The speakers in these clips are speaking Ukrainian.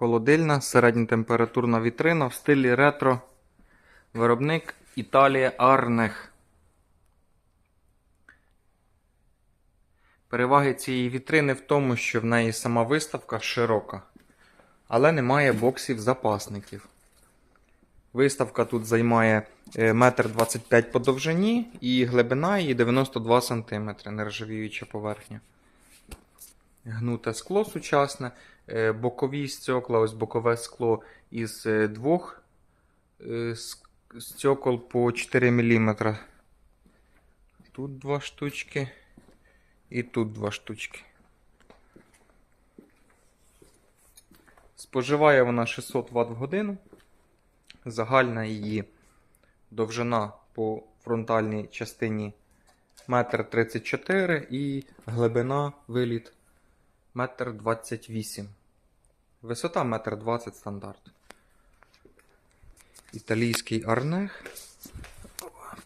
холодильна, середньотемпературна вітрина в стилі ретро. Виробник Італія Арнех. Переваги цієї вітрини в тому, що в неї сама виставка широка, але немає боксів запасників. Виставка тут займає е, 1,25 м по довжині і глибина її 92 см, нержавіюча поверхня. Гнуте скло сучасне, е, бокові стекла, ось бокове скло із е, двох е, стекол по 4 мм. Тут два штучки і тут два штучки. Споживає вона 600 Вт в годину. Загальна її довжина по фронтальній частині 1,34 м і глибина виліт 1,28 м. Висота 1,20 м стандарт. Італійський арнех.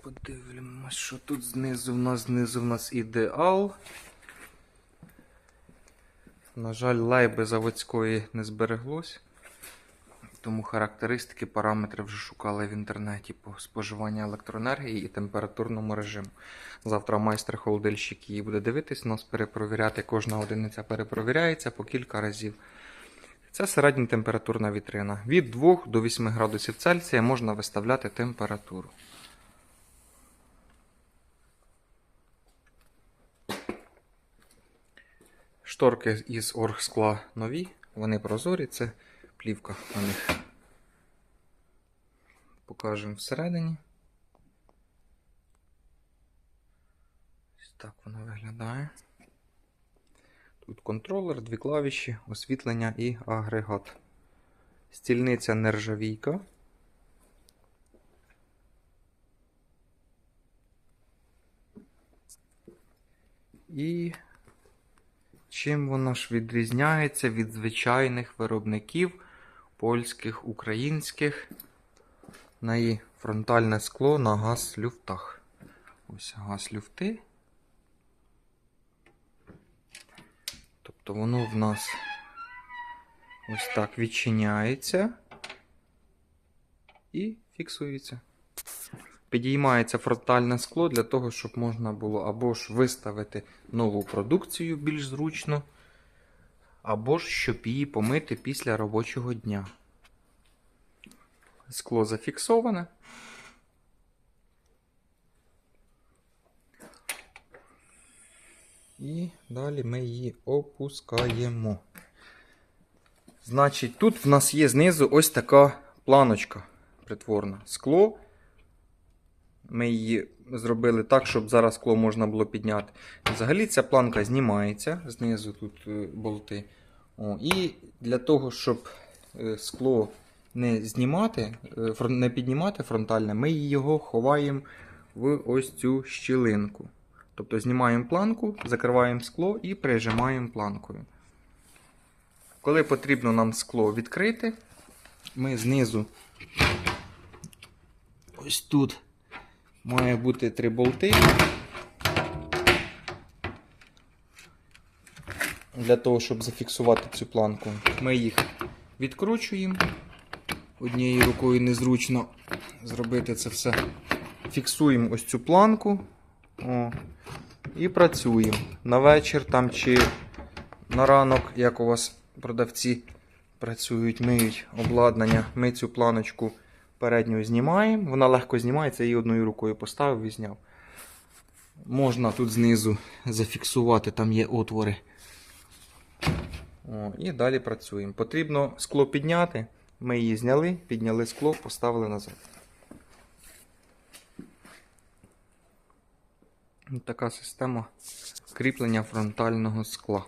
Подивимось, що тут знизу в нас знизу в нас ідеал. На жаль, лайби заводської не збереглось. Тому характеристики, параметри вже шукали в інтернеті по споживанню електроенергії і температурному режиму. Завтра майстер холодильщик її буде дивитись, нас перепровіряти. Кожна одиниця перепровіряється по кілька разів. Це середня температурна вітрина. Від 2 до 8 градусів Цельсія можна виставляти температуру. Шторки із оргскла нові, вони прозорі, це плівка на них. Покажемо всередині. Ось так воно виглядає. Тут контролер, дві клавіші, освітлення і агрегат. Стільниця нержавійка. І чим вона ж відрізняється від звичайних виробників польських, українських. В неї фронтальне скло на газ-люфтах. Ось газ-люфти. Тобто воно в нас ось так відчиняється і фіксується. Підіймається фронтальне скло для того, щоб можна було або ж виставити нову продукцію більш зручно, або ж щоб її помити після робочого дня. Скло зафіксоване. І далі ми її опускаємо. Значить, тут в нас є знизу ось така планочка притворна. Скло. Ми її зробили так, щоб зараз скло можна було підняти. Взагалі ця планка знімається, знизу тут е, болти. О, і для того, щоб е, скло не знімати, е, не піднімати фронтальне, ми його ховаємо в ось цю щілинку. Тобто знімаємо планку, закриваємо скло і прижимаємо планкою. Коли потрібно нам скло відкрити, ми знизу ось тут має бути три болти. Для того, щоб зафіксувати цю планку, ми їх відкручуємо. Однією рукою незручно зробити це все. Фіксуємо ось цю планку. О, і працюємо. На вечір там чи на ранок, як у вас продавці працюють, миють обладнання. Ми цю планочку передню знімаємо. Вона легко знімається, її одною рукою поставив і зняв. Можна тут знизу зафіксувати, там є отвори. О, і далі працюємо. Потрібно скло підняти. Ми її зняли, підняли скло, поставили назад. Така система кріплення фронтального скла.